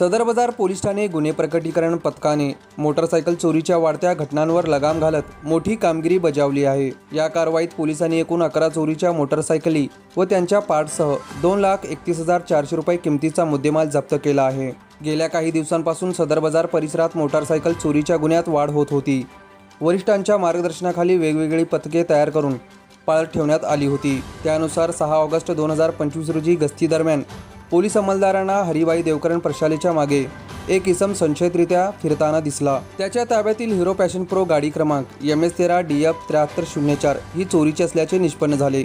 सदर बाजार पोलीस ठाणे गुन्हे प्रकटीकरण पथकाने मोटरसायकल चोरीच्या वाढत्या घटनांवर लगाम घालत मोठी कामगिरी बजावली आहे. या कारवाईत पोलिसांनी एकूण अकरा चोरीच्या मोटरसायकली व त्यांच्या पार्टसह दोन लाख एकतीस हजार चारशे रुपये किमतीचा मुद्देमाल जप्त केला आहे. गेल्या काही दिवसांपासून सदर बाजार परिसरात मोटारसायकल चोरीच्या गुन्ह्यात वाढ होत होती. वरिष्ठांच्या मार्गदर्शनाखाली वेगवेगळी पथके तयार करून पाळत ठेवण्यात आली होती. त्यानुसार सहा ऑगस्ट दोन हजार पंचवीस रोजी गस्तीदरम्यान पोलीस अंमलदारांना हरिबाई देवकरण प्रशालेच्या मागे. एक इसम संशयितरित्या फिरताना दिसला. त्याच्या ताब्यातील हिरो पॅशन प्रो गाडी क्रमांक एम एस तेरा डी एफ त्र्याहत्तर शून्य चार ही चोरीची असल्याचे निष्पन्न झाले.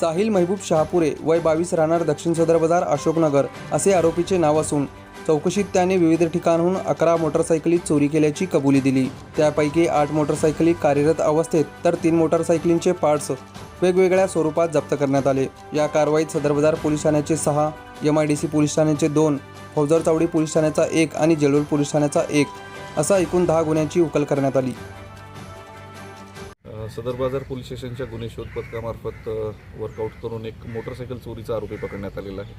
साहिल महबूब शहापुरे वय बावीस राहणार दक्षिण सदर बाजार अशोकनगर असे आरोपीचे नाव असून चौकशीत त्याने विविध ठिकाणहून अकरा मोटरसायकली चोरी केल्याची कबुली दिली. त्यापैकी आठ मोटरसायकली कार्यरत अवस्थेत तर तीन मोटरसायकलींचे पार्ट्स वेगवेगळ्या स्वरूपात जप्त करण्यात आले. या कारवाईत सदर बाजार पोलीस ठाण्याचे सहा M I D C police ठाण्याचे दोन फौजर चावडी पोलीस ठाण्याचा एक आणि जेलोल पोलीस ठाण्याचा एक असा एकूण दहा गुन्ह्यांची उकल करण्यात आली. सदर बाजार पोलीस स्टेशनच्या गुन्हे शोध पथकामार्फत वर्कआउट करून एक मोटरसायकल चोरीचा आरोपी पकडण्यात आलेला आहे.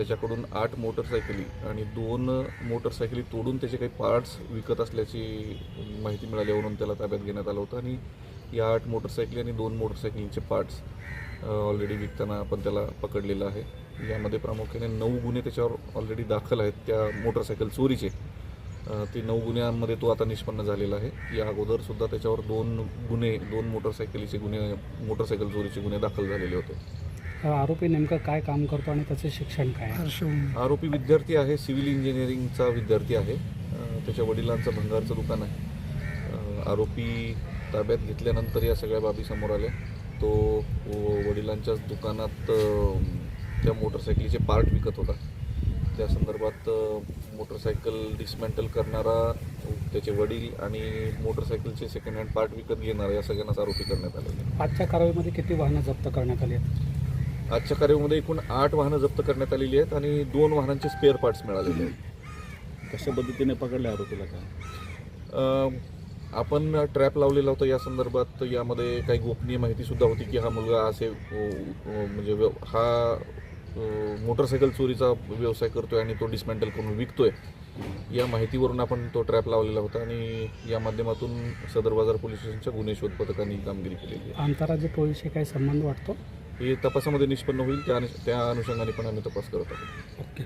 त्याच्याकडून आठ मोटरसायकली आणि दोन मोटरसायकली तोडून त्याचे काही पार्ट्स विकत असल्याची माहिती मिळाल्यावरून त्याला ताब्यात घेण्यात आलं होतं. आणि या आठ मोटरसायकली आणि दोन मोटरसायकलींचे पार्ट्स ऑलरेडी विकताना आपण त्याला पकडलेलं आहे. यामध्ये प्रामुख्याने नऊ गुन्हे त्याच्यावर ऑलरेडी दाखल आहेत त्या मोटरसायकल चोरीचे. ते नऊ गुन्ह्यांमध्ये तो आता निष्पन्न झालेला आहे. या अगोदरसुद्धा त्याच्यावर दोन गुन्हे दोन मोटरसायकलीचे गुन्हे मोटरसायकल चोरीचे गुन्हे दाखल झालेले होते. आरोपी नेमकं काय काम करतो आणि त्याचं शिक्षण काय आहे? आरोपी विद्यार्थी आहे सिव्हिल इंजिनिअरिंगचा विद्यार्थी आहे. त्याच्या वडिलांचं भंगारचं दुकान आहे. आरोपी ताब्यात घेतल्यानंतर या सगळ्या बाबी समोर आल्या. तो व- वडिलांच्याच दुकानात त्या मोटरसायकलीचे पार्ट विकत होता. त्या संदर्भात मोटरसायकल डिस्मॅन्टल करणारा त्याचे वडील आणि मोटरसायकलचे सेकंड हँड पार्ट विकत घेणारा या सगळ्यांनाच आरोपी करण्यात आहे. आजच्या कारवाईमध्ये किती वाहनं जप्त करण्यात आली आहेत? आजच्या कार्यामध्ये एकूण आठ वाहनं जप्त करण्यात आलेली आहेत आणि दोन वाहनांचे स्पेअर पार्ट्स मिळालेले आहेत. कशा पद्धतीने पकडले आरोपीला काय? आपण ट्रॅप लावलेला होता या संदर्भात यामध्ये काही गोपनीय माहिती सुद्धा होती की हा मुलगा असे म्हणजे हा मोटरसायकल चोरीचा व्यवसाय करतोय आणि तो डिस्मॅन्टल करून विकतोय. या माहितीवरून आपण तो ट्रॅप लावलेला होता आणि या माध्यमातून सदर बाजार पोलीस स्टेशनच्या गुन्हे शोध पथकाने ही कामगिरी केलेली आंतरराज्य टोळीशी काही संबंध वाटतो? आहे हे तपासामध्ये निष्पन्न होईल त्या त्या अनुषंगाने पण आम्ही तपास करत आहोत. ओके.